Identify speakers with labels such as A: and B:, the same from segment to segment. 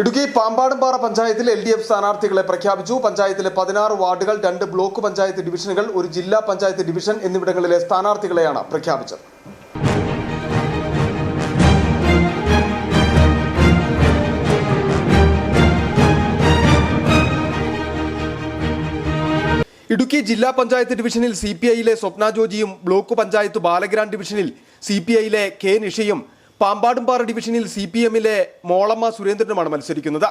A: ഇടുക്കി പാമ്പാടുംപാറ പഞ്ചായത്തിൽ L D F സ്ഥാനാർത്ഥികളെ പ്രഖ്യാപിച്ചു. പഞ്ചായത്തിലെ പതിനാറ് വാർഡുകൾ രണ്ട് ബ്ലോക്ക് പഞ്ചായത്ത് ഡിവിഷനുകൾ ഒരു ജില്ലാ പഞ്ചായത്ത് ഡിവിഷൻ എന്നിവിടങ്ങളിലെ സ്ഥാനാർത്ഥികളെയാണ് പ്രഖ്യാപിച്ചത്. ഇടുക്കി ജില്ലാ പഞ്ചായത്ത് ഡിവിഷനിൽ സി പി ഐയിലെ സ്വപ്ന ജോജിയും ബ്ലോക്ക് പഞ്ചായത്ത് ബാലഗ്രാം ഡിവിഷനിൽ സി പി ഐയിലെ കെ നിഷയും പാമ്പാടുംപാറ ഡിവിഷനിൽ സി പി എമ്മിലെ മോളമ്മ സുരേന്ദ്രനുമാണ് മത്സരിക്കുന്നത്.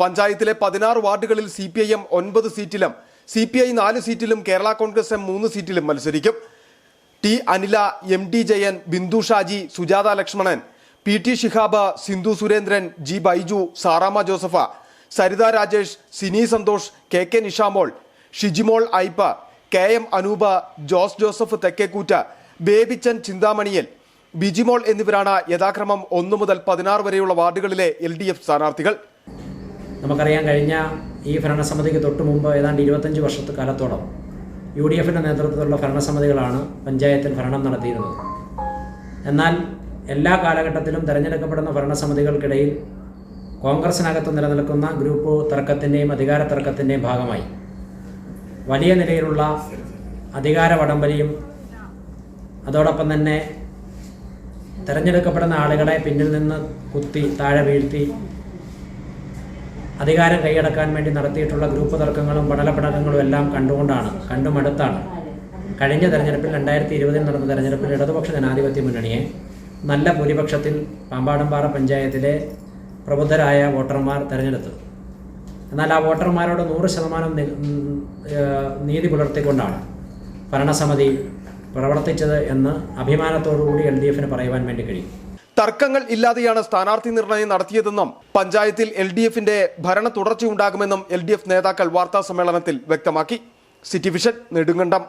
A: പഞ്ചായത്തിലെ പതിനാറ് വാർഡുകളിൽ സി പി ഐ എം ഒൻപത് സീറ്റിലും സി പി ഐ നാല് സീറ്റിലും കേരള കോൺഗ്രസ് എം മൂന്ന് സീറ്റിലും മത്സരിക്കും. T Anila M D Jayan Bindu Shaji Sujatha Lakshmanan P T Shihab Sindhu Surendran G Baiju Saramma Joseph Saritha Rajesh Sini Santhosh K K Nishamol Shijimol ഐപ്പ K M Anoopa Jose Joseph തെക്കേക്കൂറ്റ Babychan ചിന്താമണിയൽ ബിജിമോൾ എന്നിവരാണ് യഥാക്രമം ഒന്നു മുതൽ പതിനാറ് വരെയുള്ള വാർഡുകളിലെ L D F സ്ഥാനാർത്ഥികൾ.
B: നമുക്കറിയാം കഴിഞ്ഞ ഈ ഭരണസമിതിക്ക് തൊട്ട് മുമ്പ് ഏതാണ്ട് ഇരുപത്തഞ്ച് വർഷത്തെ കാലത്തോളം യു ഡി എഫിന്റെ നേതൃത്വത്തിലുള്ള ഭരണസമിതികളാണ് പഞ്ചായത്തിൽ ഭരണം നടത്തിയിരുന്നത്. എന്നാൽ എല്ലാ കാലഘട്ടത്തിലും തിരഞ്ഞെടുക്കപ്പെടുന്ന ഭരണസമിതികൾക്കിടയിൽ കോൺഗ്രസിനകത്ത് നിലനിൽക്കുന്ന ഗ്രൂപ്പ് തർക്കത്തിന്റെയും അധികാര തർക്കത്തിന്റെയും ഭാഗമായി. വലിയ നിലയിലുള്ള അധികാര വടംവലിയും അതോടൊപ്പം തന്നെ തിരഞ്ഞെടുക്കപ്പെടുന്ന ആളുകളെ പിന്നിൽ നിന്ന് കുത്തി താഴെ വീഴ്ത്തി അധികാരം കൈയടക്കാൻ വേണ്ടി നടത്തിയിട്ടുള്ള ഗ്രൂപ്പ് തർക്കങ്ങളും പടലപ്പടക്കങ്ങളും എല്ലാം കണ്ടുകൊണ്ടാണ് കണ്ടുമടുത്താണ്. കഴിഞ്ഞ തെരഞ്ഞെടുപ്പിൽ രണ്ടായിരത്തി ഇരുപതിൽ നടന്ന തെരഞ്ഞെടുപ്പിൽ ഇടതുപക്ഷ ജനാധിപത്യ മുന്നണിയെ നല്ല ഭൂരിപക്ഷത്തിൽ പാമ്പാടംപാറ പഞ്ചായത്തിലെ പ്രബുദ്ധരായ വോട്ടർമാർ തെരഞ്ഞെടുത്തു. എന്നാൽ ആ വോട്ടർമാരോട് നൂറ് ശതമാനം നീതി പുലർത്തിക്കൊണ്ടാണ് ഭരണസമിതി പ്രവർത്തിച്ചത് എന്ന് അഭിമാനത്തോടുകൂടി എൽ ഡി എഫിന് പറയുവാൻ വേണ്ടി കഴിയും.
A: തർക്കങ്ങൾ ഇല്ലാതെയാണ് സ്ഥാനാർത്ഥി നിർണയം നടത്തിയതെന്നും പഞ്ചായത്തിൽ എൽ ഡി എഫിന്റെ ഭരണ തുടർച്ചയുണ്ടാകുമെന്നും എൽ ഡി എഫ് നേതാക്കൾ വാർത്താ സമ്മേളനത്തിൽ വ്യക്തമാക്കി. City vision Nedumkandam.